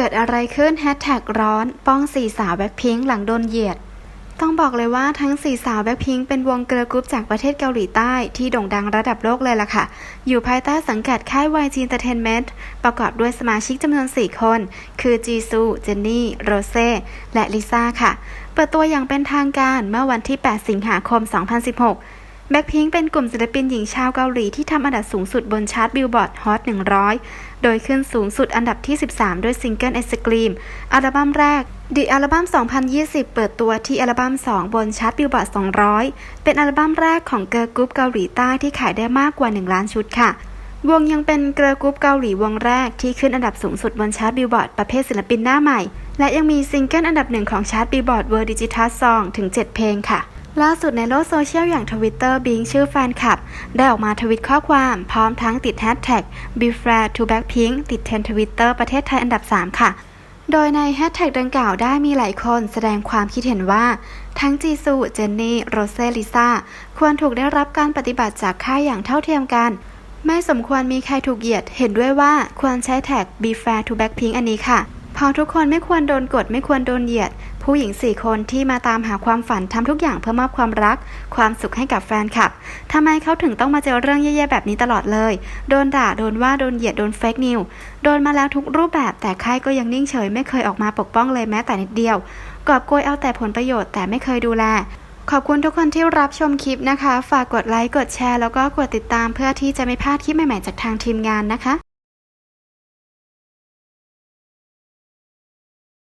กิดอะไรขึ้นแฮชแท็กร้อน ป้องสี่สาวแบ็คพิงค์หลังโดนเหยียด ต้องบอกเลยว่าทั้งสี่สาวแบ็คพิงค์เป็นวงเกิร์ลกรุ๊ปจากประเทศเกาหลีใต้ที่โด่งดังระดับโลกเลยล่ะค่ะ อยู่ภายใต้สังกัดค่าย YG Entertainment ประกอบด้วยสมาชิกจำนวน 4 คน คือจีซู เจนนี่ โรเซ่ และลิซ่าค่ะ เปิดตัวอย่างเป็นทางการเมื่อวันที่ 8 สิงหาคม 2016 แบ็คพิงเป็นกลุ่มศิลปินหญิงชาวเกาหลีที่ทำอันดับสูงสุดบนชาร์ตบิลบอร์ดฮอต 100 โดยขึ้นสูงสุดอันดับที่ 13 ด้วยซิงเกิล e x c l e a m อัลบั้มแรก The อัลบั้ม 2020 เปิดตัวที่อัลบั้ม 2 บนชาร์ตบิลบอร์ด 200 เป็นอัลบั้มแรกของเกิร์ลกรุ๊ปเกาหลีใต้ที่ขายได้มากกว่า 1 ล้านชุดค่ะ วงยังเป็นเกิร์ลกรุ๊ปเกาหลีวงแรกที่ขึ้นอันดับสูงสุดบนชาร์ตบิลบอร์ดประเภทศิลปินหน้าใหม่ และยังมีซิงเกิลอันดับหนึ่งของชาร์ตบิลบอร์ดเวิร์ดิจิทัลซองถึง 7 เพลงค่ะ ล่าสุดในโลกโซเชียลอย่างทวิตเตอร์บิงชื่อแฟนคลับ ได้ออกมาทวิตข้อความพร้อมทั้งติดแฮชแท็ก b e f r a to Blackpink ติดเทรนทวิตเตอร์ประเทศไทยอันดับ 3 ค่ะ โดยในแฮชแท็กดังกล่าวได้มีหลายคนแสดงความคิดเห็นว่า ทั้งจีซู เจนนี่ โรเซลิซ่า ควรถูกได้รับการปฏิบัติจากค่ายอย่างเท่าเทียมกัน ไม่สมควรมีใครถูกเหยียด เห็นด้วยว่าควรใช้แท็ก be fair to Blackpink อันนี้ค่ะ พอทุกคนไม่ควรโดนกดไม่ควรโดนเหยียด ผู้หญิงสี่คนที่มาตามหาความฝันทำทุกอย่างเพื่อมอบความรัก ความสุขให้กับแฟนคลับทำไมเขาถึงต้องมาเจอเรื่องแย่ๆแบบนี้ตลอดเลย โดนด่าโดนว่าโดนเหยียดโดนเฟกนิวโดนมาแล้วทุกรูปแบบแต่ค่ายก็ยังนิ่งเฉย ไม่เคยออกมาปกป้องเลยแม้แต่นิดเดียว กอบโกยเอาแต่ผลประโยชน์แต่ไม่เคยดูแลขอบคุณทุกคนที่รับชมคลิปนะคะ ฝากกดไลค์ กดแชร์ แล้วก็กดติดตามเพื่อที่จะไม่พลาดคลิปใหม่ ๆ จากทางทีมงานนะคะ